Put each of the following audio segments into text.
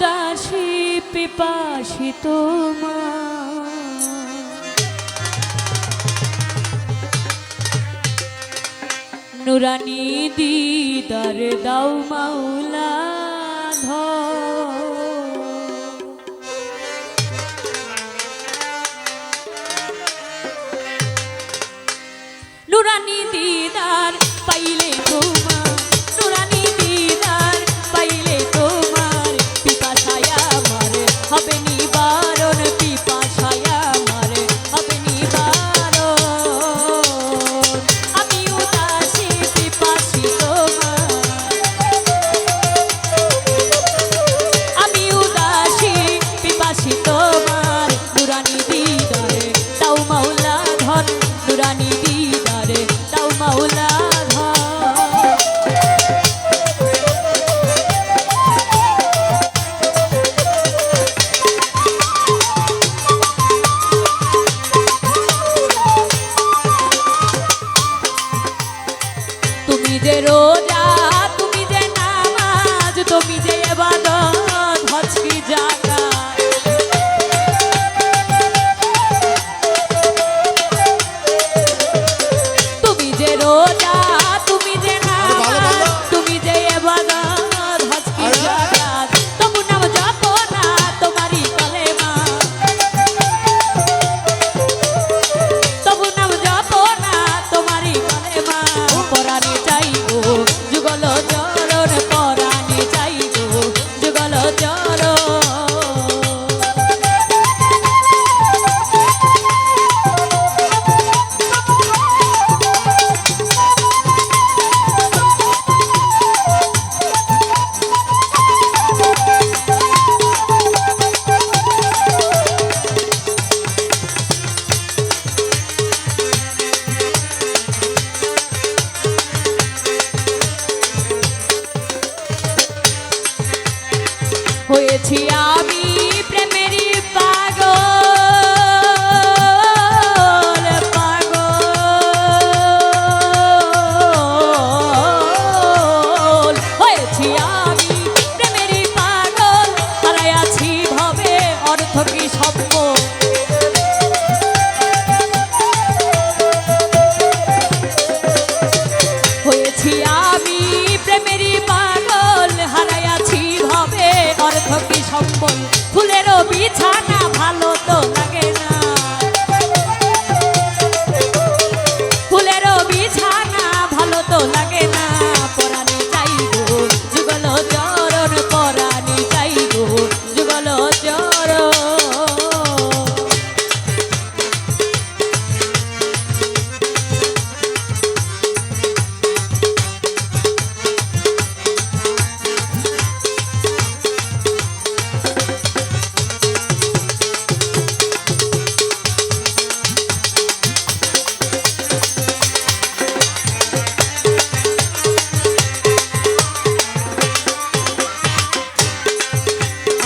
উদাসী পিপাসিত মা নুরানি দিদার দাও মাউলা ধ নুরানি দিদার de la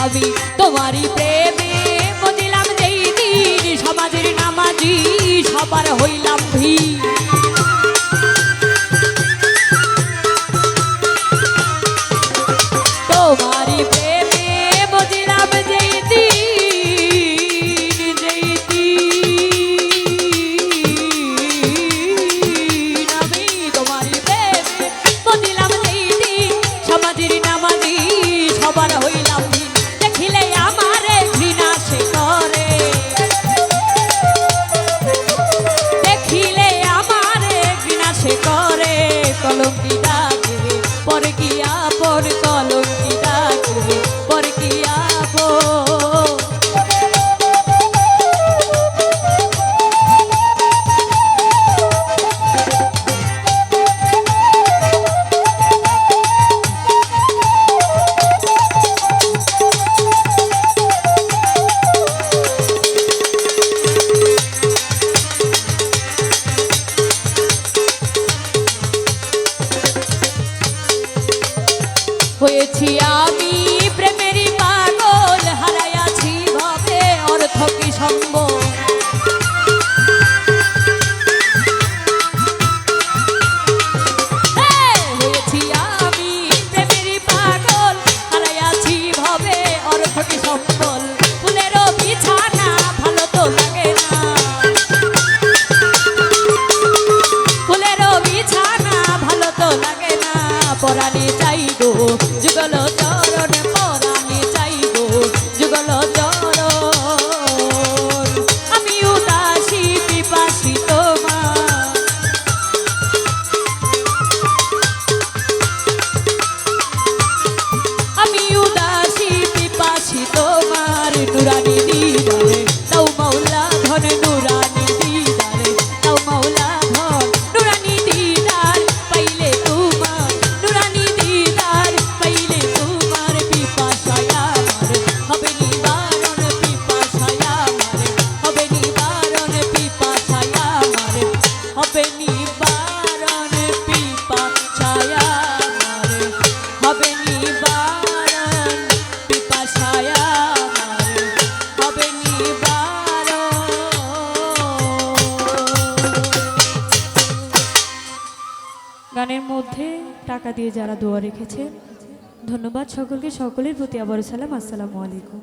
আমি তোমারই প্রেমে বদিলাম যেই দিন সমাজের নামাজি সবার হইলাম ভি তোমারই প্রেম চলো কিনা হয়েছি আমি। গানের মধ্যে টাকা দিয়ে যারা দোয়া রেখেছে, ধন্যবাদ সকলকে, সকলের প্রতি আবার সালাম, আসসালামু আলাইকুম।